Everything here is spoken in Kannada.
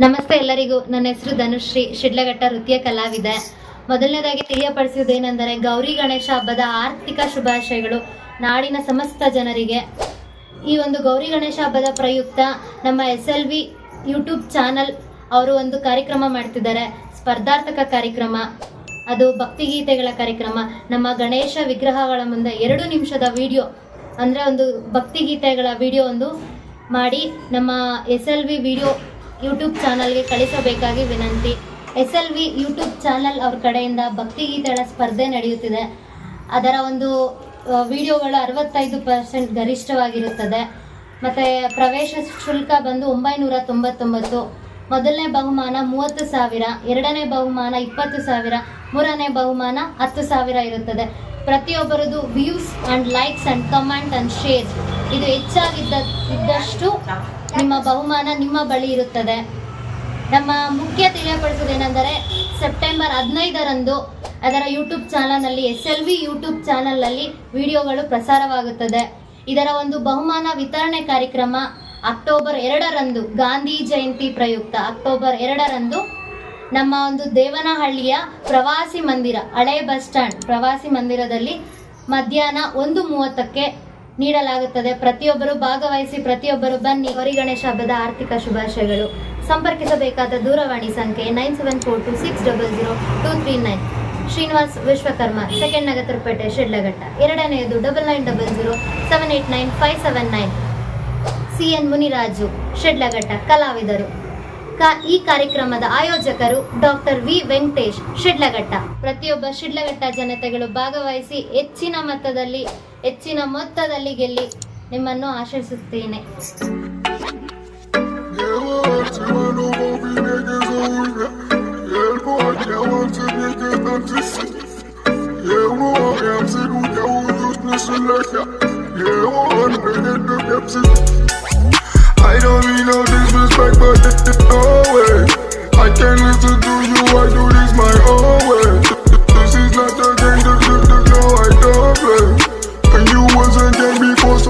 ನಮಸ್ತೆ ಎಲ್ಲರಿಗೂ. ನನ್ನ ಹೆಸರು ಧನುಶ್ರೀ. ಶಿಡ್ಲಘಟ್ಟ ನೃತ್ಯ ಕಲಾವಿದೆ. ಮೊದಲನೇದಾಗಿ ತಿಳಿಯಪಡಿಸುವುದೇನೆಂದರೆ ಗೌರಿ ಗಣೇಶ ಹಬ್ಬದ ಆರ್ಥಿಕ ಶುಭಾಶಯಗಳು ನಾಡಿನ ಸಮಸ್ತ ಜನರಿಗೆ. ಈ ಒಂದು ಗೌರಿ ಗಣೇಶ ಹಬ್ಬದ ಪ್ರಯುಕ್ತ ನಮ್ಮ S L V YouTube channel ಅವರು ಒಂದು ಕಾರ್ಯಕ್ರಮ ಮಾಡ್ತಿದ್ದಾರೆ. ಸ್ಪರ್ಧಾರ್ಥಕ ಕಾರ್ಯಕ್ರಮ. ಅದು ಭಕ್ತಿಗೀತೆಗಳ ಕಾರ್ಯಕ್ರಮ. ನಮ್ಮ ಗಣೇಶ ವಿಗ್ರಹಗಳ ಮುಂದೆ ಎರಡು ನಿಮಿಷದ ವಿಡಿಯೋ. ಅಂದರೆ ಒಂದು ಭಕ್ತಿಗೀತೆಗಳ ವಿಡಿಯೋ ಒಂದು ಮಾಡಿ ನಮ್ಮ S L V video YouTube ಚಾನಲ್ಗೆ ಕಳಿಸಬೇಕಾಗಿ ವಿನಂತಿ. S L V YouTube channel ಅವ್ರ ಕಡೆಯಿಂದ ಭಕ್ತಿಗೀತೆಗಳ ಸ್ಪರ್ಧೆ ನಡೆಯುತ್ತಿದೆ. ಅದರ ಒಂದು ವಿಡಿಯೋಗಳು ಅರವತ್ತೈದು ಪರ್ಸೆಂಟ್ ಗರಿಷ್ಠವಾಗಿರುತ್ತದೆ. ಮತ್ತು ಪ್ರವೇಶ ಶುಲ್ಕ ಬಂದು ಒಂಬೈನೂರ ತೊಂಬತ್ತೊಂಬತ್ತು ಮೊದಲನೇ ಬಹುಮಾನ ಮೂವತ್ತು ಸಾವಿರ, ಎರಡನೇ ಬಹುಮಾನ ಇಪ್ಪತ್ತು ಸಾವಿರ, ಮೂರನೇ ಬಹುಮಾನ ಹತ್ತು ಸಾವಿರ ಇರುತ್ತದೆ. ಪ್ರತಿಯೊಬ್ಬರದು views and likes and comment and share ಇದು ಹೆಚ್ಚಾಗಿದ್ದ ಇದ್ದಷ್ಟು ನಿಮ್ಮ ಬಹುಮಾನ ನಿಮ್ಮ ಬಳಿ ಇರುತ್ತದೆ. ನಮ್ಮ ಮುಖ್ಯ ತಿಳಿಯಪಡಿಸುವುದೇನೆಂದರೆ ಸೆಪ್ಟೆಂಬರ್ ಹದಿನೈದರಂದು ಅದರ ಯೂಟ್ಯೂಬ್ ಚಾನಲ್ನಲ್ಲಿ ಎಸ್ ಎಲ್ ವಿ ಯೂಟ್ಯೂಬ್ ಚಾನಲ್ನಲ್ಲಿ ವಿಡಿಯೋಗಳು ಪ್ರಸಾರವಾಗುತ್ತದೆ. ಇದರ ಒಂದು ಬಹುಮಾನ ವಿತರಣೆ ಕಾರ್ಯಕ್ರಮ ಅಕ್ಟೋಬರ್ ಎರಡರಂದು ಗಾಂಧಿ ಜಯಂತಿ ಪ್ರಯುಕ್ತ. ಅಕ್ಟೋಬರ್ ಎರಡರಂದು ನಮ್ಮ ಒಂದು ದೇವನಹಳ್ಳಿಯ ಪ್ರವಾಸಿ ಮಂದಿರ, ಹಳೆ ಬಸ್ ಸ್ಟ್ಯಾಂಡ್ ಪ್ರವಾಸಿ ಮಂದಿರದಲ್ಲಿ ಮಧ್ಯಾಹ್ನ ಒಂದು ಮೂವತ್ತಕ್ಕೆ ನೀಡಲಾಗುತ್ತದೆ. ಪ್ರತಿಯೊಬ್ಬರು ಭಾಗವಹಿಸಿ, ಪ್ರತಿಯೊಬ್ಬರು ಬನ್ನಿ ಗಣೇಶ ಹಬ್ಬದ ಆರ್ಥಿಕ ಶುಭಾಶಯಗಳು. ಸಂಪರ್ಕಿಸಬೇಕಾದ ದೂರವಾಣಿ ಸಂಖ್ಯೆ nine seven four two six double zero two three nine. Srinivas Vishwakarma, second Nagatharpete Sidlaghatta. ಎರಡನೆಯದು double nine double zero seven eight nine five seven nine. C N Muniraju, Sidlaghatta, ಕಲಾವಿದರು. ಈ ಕಾರ್ಯಕ್ರಮದ ಆಯೋಜಕರು ಡಾಕ್ಟರ್ ವಿ ವೆಂಕಟೇಶ್ ಶಿಡ್ಲಘಟ್ಟ. ಪ್ರತಿಯೊಬ್ಬ ಶಿಡ್ಲಘಟ್ಟ ಜನತೆಗಳು ಭಾಗವಹಿಸಿ ಹೆಚ್ಚಿನ ಮತದಲ್ಲಿ ಹೆಚ್ಚಿನ ಮೊತ್ತದಲ್ಲಿ ಗೆಲ್ಲಿ ನಿಮ್ಮನ್ನು ಆಶಿಸುತ್ತೇನೆ no disrespect, but it's way. I can't listen to you, I do